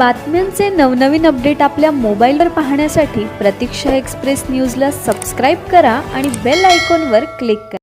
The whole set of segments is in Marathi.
बातम्यांचे नवनवीन अपडेट आपल्या मोबाईलवर पाहण्यासाठी प्रतीक्षा एक्सप्रेस न्यूजला सबस्क्राईब करा आणि बेल आयकॉनवर क्लिक करा.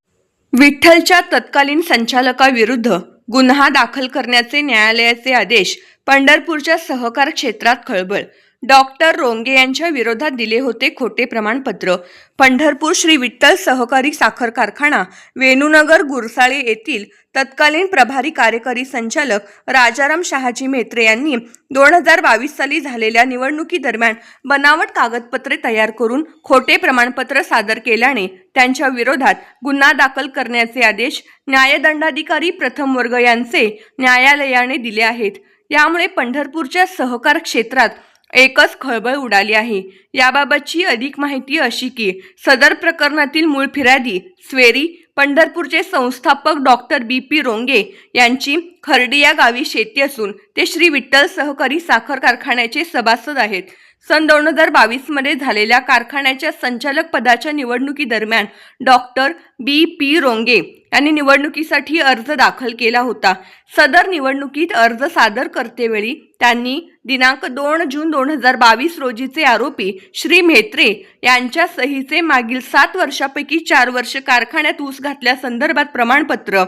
विठ्ठलच्या तत्कालीन संचालकाविरुद्ध गुन्हा दाखल करण्याचे न्यायालयाचे आदेश पंढरपूरच्या सहकार क्षेत्रात खळबळ डॉक्टर रोंगे यांच्या विरोधात दिले होते खोटे प्रमाणपत्र. पंढरपूर श्री विठ्ठल सहकारी साखर कारखाना वेणुनगर गुरसाळे येथील तत्कालीन प्रभारी कार्यकारी संचालक राजाराम शहाजी मेत्रे यांनी दोन हजार बावीस साली झालेल्या निवडणुकीदरम्यान बनावट कागदपत्रे तयार करून खोटे प्रमाणपत्र सादर केल्याने त्यांच्या विरोधात गुन्हा दाखल करण्याचे आदेश न्यायदंडाधिकारी प्रथम वर्ग यांचे न्यायालयाने दिले आहेत. यामुळे पंढरपूरच्या सहकार क्षेत्रात एकच खळबळ उडाली आहे. याबाबतची अधिक माहिती अशी की सदर प्रकरणातील मूळ फिर्यादी स्वेरी पंढरपूरचे संस्थापक डॉक्टर बी. पी. रोंगे यांची खर्डी या गावी शेती असून ते श्री विठ्ठल सहकारी साखर कारखान्याचे सभासद आहेत. सन दोन हजार बावीसमध्ये झालेल्या कारखान्याच्या संचालक पदाच्या निवडणुकीदरम्यान डॉक्टर बी पी रोंगे यांनी निवडणुकीसाठी अर्ज दाखल केला होता. सदर निवडणुकीत अर्ज सादर करतेवेळी त्यांनी दिनांक दोन जून दोन हजार बावीस रोजीचे आरोपी श्री म्हेत्रे यांच्या सहीचे मागील सात वर्षापैकी चार वर्ष कारखान्यात ऊस घातल्यासंदर्भात प्रमाणपत्र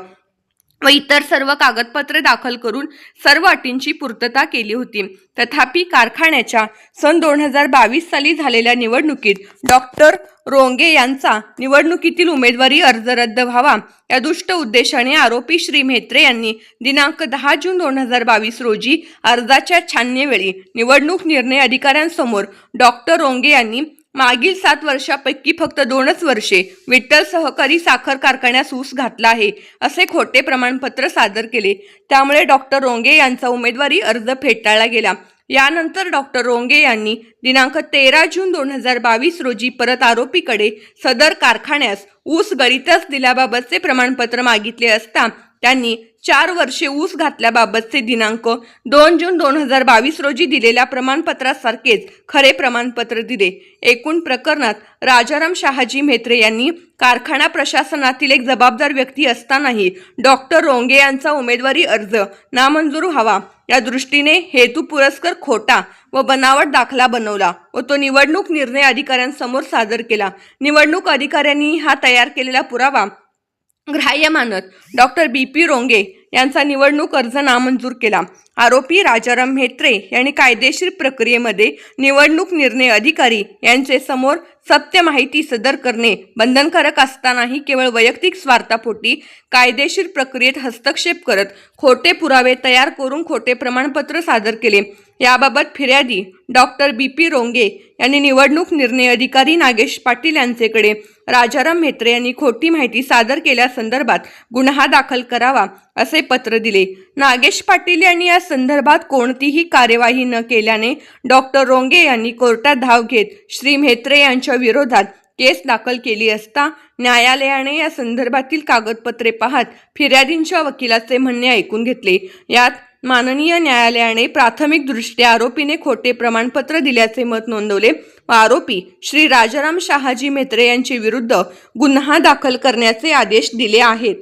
व इतर सर्व कागदपत्रे दाखल करून सर्व अटींची पूर्तता केली होती. तथापि कारखान्याच्या सन दोन हजार बावीस साली झालेल्या निवडणुकीत डॉक्टर रोंगे यांचा निवडणुकीतील उमेदवारी अर्ज रद्द व्हावा या दुष्ट उद्देशाने आरोपी श्री म्हेत्रे यांनी दिनांक दहा जून दोन हजार बावीस रोजी अर्जाच्या छाननीवेळी निवडणूक निर्णय अधिकाऱ्यांसमोर डॉक्टर रोंगे यांनी मागील सात वर्षापैकी फक्त दोनच वर्षे विठ्ठल सहकारी साखर कारखान्यास ऊस घातला आहे असे खोटे प्रमाणपत्र सादर केले. त्यामुळे डॉक्टर रोंगे यांचा उमेदवारी अर्ज फेटाळला गेला. यानंतर डॉक्टर रोंगे यांनी दिनांक तेरा जून दोन हजार बावीस रोजी परत आरोपीकडे सदर कारखान्यास ऊस गळीतच दिल्याबाबतचे प्रमाणपत्र मागितले असता त्यांनी चार वर्षे ऊस घातल्याबाबतचे दिनांक दोन जून दोन हजार बावीस रोजी दिलेल्या प्रमाणपत्रासारखेच खरे प्रमाणपत्र दिले. एकूण प्रकरणात राजाराम शहाजी म्हेत्रे यांनी कारखाना प्रशासनातील एक जबाबदार व्यक्ती असतानाही डॉक्टर रोंगे यांचा उमेदवारी अर्ज नामंजूर व्हावा या दृष्टीने हेतू पुरस्कर खोटा व बनावट दाखला बनवला व तो निवडणूक निर्णय अधिकाऱ्यांसमोर सादर केला. निवडणूक अधिकाऱ्यांनी हा तयार केलेला पुरावा ग्राह्य मानत डॉक्टर बी पी रोंगे यांचा निवडणूक अर्ज नामंजूर केला. आरोपी राजाराम म्हेत्रे यांनी कायदेशीर प्रक्रियेमध्ये निवडणूक निर्णय अधिकारी यांचे समोर सत्य माहिती सदर करणे बंधनकारक असतानाही केवळ वैयक्तिक स्वार्थापोटी कायदेशीर प्रक्रियेत हस्तक्षेप करत खोटे पुरावे तयार करून खोटे प्रमाणपत्र सादर केले. याबाबत फिर्यादी डॉक्टर बी. पी. रोंगे यांनी निवडणूक निर्णय अधिकारी नागेश पाटील यांचेकडे राजाराम म्हेत्रे यांनी खोटी माहिती सादर केल्यासंदर्भात गुन्हा दाखल करावा असे पत्र दिले. नागेश पाटील यांनी या संदर्भात कोणतीही कार्यवाही न केल्याने डॉक्टर रोंगे यांनी कोर्टात धाव घेत श्री म्हेत्रे यांच्या विरोधात केस दाखल केली असता न्यायालयाने या संदर्भातील कागदपत्रे पाहत फिर्यादींच्या वकिलाचे म्हणणे ऐकून घेतले. यात माननीय न्यायालयाने प्राथमिकदृष्ट्या आरोपीने खोटे प्रमाणपत्र दिल्याचे मत नोंदवले. व आरोपी श्री राजाराम शहाजी मेत्रे यांचे विरुद्ध गुन्हा दाखल करण्याचे आदेश दिले आहेत.